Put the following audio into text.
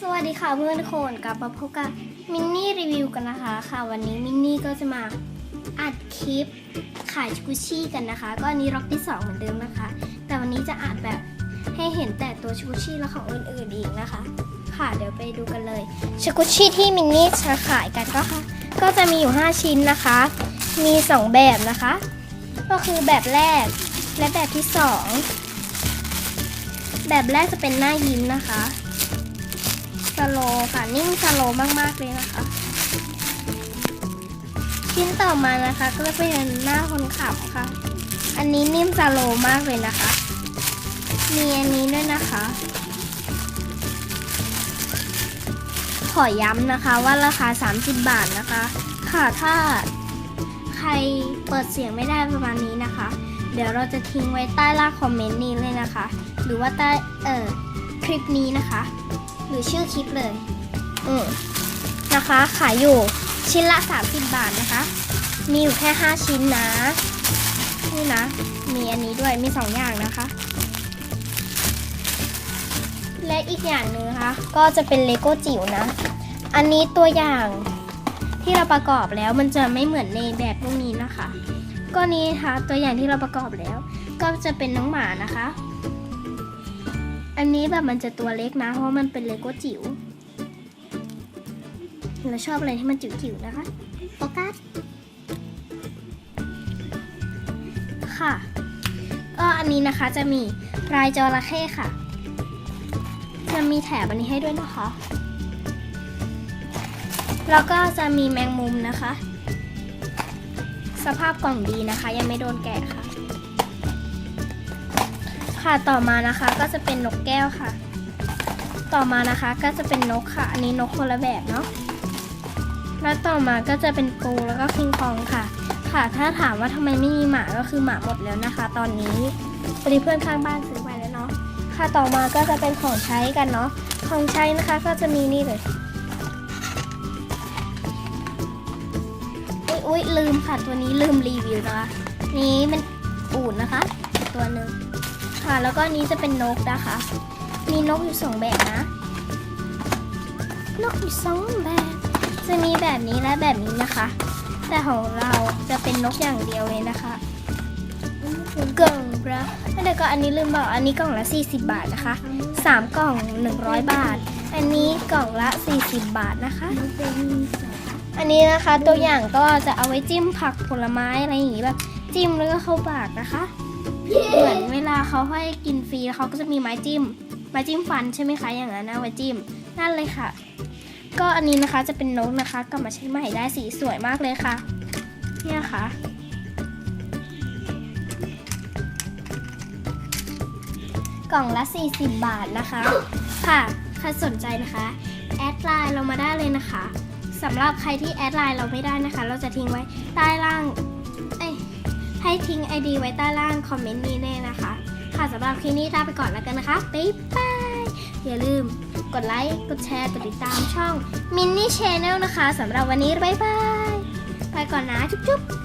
สวัสดีค่ะเพื่อนทุกคนกลับมาพบกับมินนี่รีวิวกันนะคะค่ะ วันนี้มินนี่ก็จะมาอัดคลิปขายกุชชี่กันนะคะ ก็อันนี้ล็อกที่ 2 เหมือนเดิมนะคะ แต่วันนี้จะอัดแบบให้เห็นแต่ตัวชกุชี่และของอื่นๆอีกนะคะ ค่ะเดี๋ยวไปดูกันเลยชกุชี่ที่มินนี่จะขายกันก็ค่ะก็จะมีอยู่ 5 ชิ้นนะคะ มี 2 แบบนะคะ ก็คือแบบแรกและแบบที่ 2 แบบแรกจะเป็นหน้ายิ้มนะคะ โลค่ะนิ่งสโลมากๆเลยนะคะ ชิ้นต่อมานะคะ ก็จะเป็นหน้าคนขับค่ะ อันนี้นิ่มสโลมากเลยนะคะ มีอันนี้ด้วยนะคะ ขอย้ำนะคะว่าราคา 30 บาทนะคะ ค่ะถ้าใครเปิดเสียงไม่ได้ประมาณนี้นะคะ เดี๋ยวเราจะทิ้งไว้ใต้ล่างคอมเมนต์นี้เลยนะคะ หรือว่าใต้เอ่อคลิปนี้นะคะ หรือชื่อคลิปเลย อืมนะคะ ขายอยู่ชิ้นละ 30 บาทนะคะ มีอยู่แค่ 5 ชิ้นนะ นี่นะ มีอันนี้ด้วยมี 2 อย่างนะคะ และอีกอย่างหนึ่งนะคะ ก็จะเป็นเลโก้จิ๋วนะ อันนี้ตัวอย่างที่เราประกอบแล้วมันจะไม่เหมือนในแบบพวกนี้นะคะ ก็นี้นะคะตัวอย่างที่เราประกอบแล้ว ก็จะเป็นน้องหมานะคะ อันนี้แบบมันจะตัวเล็กนะ เพราะมันเป็นเลโก้จิ๋วเราชอบอะไรที่มันจิ๋วๆนะคะโฟกัสค่ะก็อันนี้นะคะจะมีลายจระเข้ค่ะ จะมีแถบอันนี้ให้ด้วยนะคะ แล้วก็จะมีแมงมุมนะคะ สภาพกล่องดีนะคะ ยังไม่โดนแกะค่ะ ค่ะต่อมานะคะก็จะเป็นนกแก้วค่ะ ต่อมานะคะก็จะเป็นนกค่ะ อันนี้นกคนละแบบเนาะแล้วต่อมาก็จะเป็นปูแล้วก็คิงคองค่ะ ค่ะถ้าถามว่าทำไมไม่มีหมาก็คือหมาหมดแล้วนะคะ ตอนนี้พอดีเพื่อนข้างบ้านซื้อไปแล้วเนาะค่ะต่อมาก็จะเป็นของใช้กันเนาะของใช้นะคะก็จะมีนี่เลยอุ๊ยลืมค่ะตัวนี้ลืมรีวิวนะคะ นี้เป็นอูดนะคะ ตัวหนึ่ง ค่ะ แล้วก็นี้จะเป็นนกนะคะ มีนกอยู่สองแบบนะ นกอยู่สองแบบ จะมีแบบนี้และแบบนี้นะคะ แต่ของเราจะเป็นนกอย่างเดียวเลยนะคะกล่องละแล้วเดี๋ยวก็อันนี้ลืมบอก อันนี้กล่องละ 40 บาทนะคะ 3 กล่อง 100 บาท อันนี้กล่องละ 40 บาทนะคะ อันนี้นะคะตัวอย่างก็จะเอาไว้จิ้มผักผลไม้อะไรอย่างงี้แบบจิ้มแล้วก็เข้าปากนะคะ เหมือนเวลาเขาให้กินฟรีเขาก็จะมีไม้จิ้ม ไม้จิ้มฟันใช่ไหมคะอย่างนั้นนะไว้จิ้มนั่นเลยค่ะ ก็อันนี้นะคะจะเป็นนกนะคะกลับมาใช้ใหม่ได้สีสวยมากเลยค่ะ เนี่ยค่ะกล่องละ 40 บาทนะคะ ค่ะใครสนใจนะคะ แอดไลน์เรามาได้เลยนะคะสำหรับใครที่แอดไลน์เราไม่ได้นะคะ เราจะทิ้งไว้ใต้ล่าง ให้ทิ้ง ID ไว้ใต้ล่างคอมเมนต์นี้แน่นะคะ ค่ะสำหรับคลิปนี้ลาไปก่อนแล้วกันนะคะบ๊ายบายอย่าลืมกดไลค์ กดแชร์ กดติดตามช่อง Mini Channel นะคะสำหรับวันนี้บ๊ายบาย ไปก่อนนะ จุ๊บ